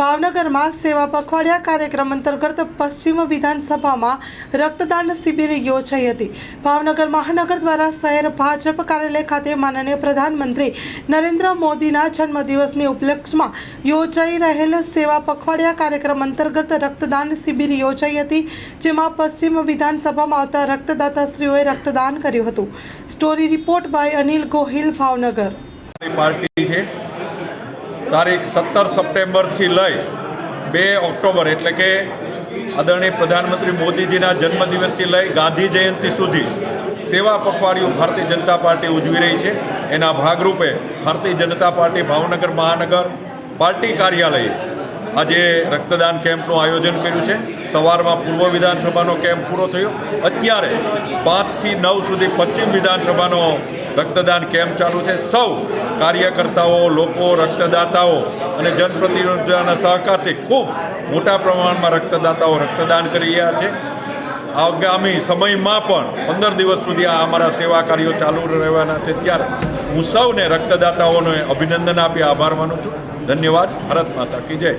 ભાવનગરમાં સેવા પખવાડિયા કાર્યક્રમ અંતર્ગત પશ્ચિમ વિધાનસભામાં રક્તદાન શિબિર યોજાઈ હતી. ભાવનગર મહાનગર દ્વારા શહેર ભાજપ કાર્યાલય ખાતે માનનીય પ્રધાનમંત્રી નરેન્દ્ર મોદીના જન્મદિવસની ઉપલક્ષમાં યોજાઈ રહેલ સેવા પખવાડિયા કાર્યક્રમ અંતર્ગત રક્તદાન શિબિર યોજાઈ હતી, જેમાં પશ્ચિમ વિધાનસભામાં આવતા રક્તદાતાશ્રીઓએ રક્તદાન કર્યું હતું. Story report by Anil Gohil, Bhavnagar. Party છે. તારીખ સત્તર સપ્ટેમ્બરથી લઈ બે ઓક્ટોબર એટલે કે આદરણીય પ્રધાનમંત્રી મોદીજીના જન્મદિવસથી લઈ ગાંધી જયંતિ સુધી સેવા પખવાડિયું ભારતીય જનતા પાર્ટી ઉજવી રહી છે. એના ભાગરૂપે ભારતીય જનતા પાર્ટી ભાવનગર મહાનગર પાર્ટી કાર્યાલયે આજે રક્તદાન કેમ્પનું આયોજન કર્યું છે. સવારમાં પૂર્વ વિધાનસભાનો કેમ્પ પૂરો થયો. અત્યારે પાંચથી નવ સુધી પશ્ચિમ વિધાનસભાનો રક્તદાન કેમ્પ ચાલુ છે. સૌ કાર્યકર્તાઓ, લોકો, રક્તદાતાઓ અને જનપ્રતિનિધિઓના સહકારથી ખૂબ મોટા પ્રમાણમાં રક્તદાતાઓ રક્તદાન કરી રહ્યા છે. આગામી સમયમાં પણ પંદર દિવસ સુધી આ અમારા સેવા કાર્યો ચાલુ રહેવાના છે. ત્યારે હું સૌને રક્તદાતાઓને અભિનંદન આપી આભાર માનું છું. ધન્યવાદ. ભારત માતા કી જય.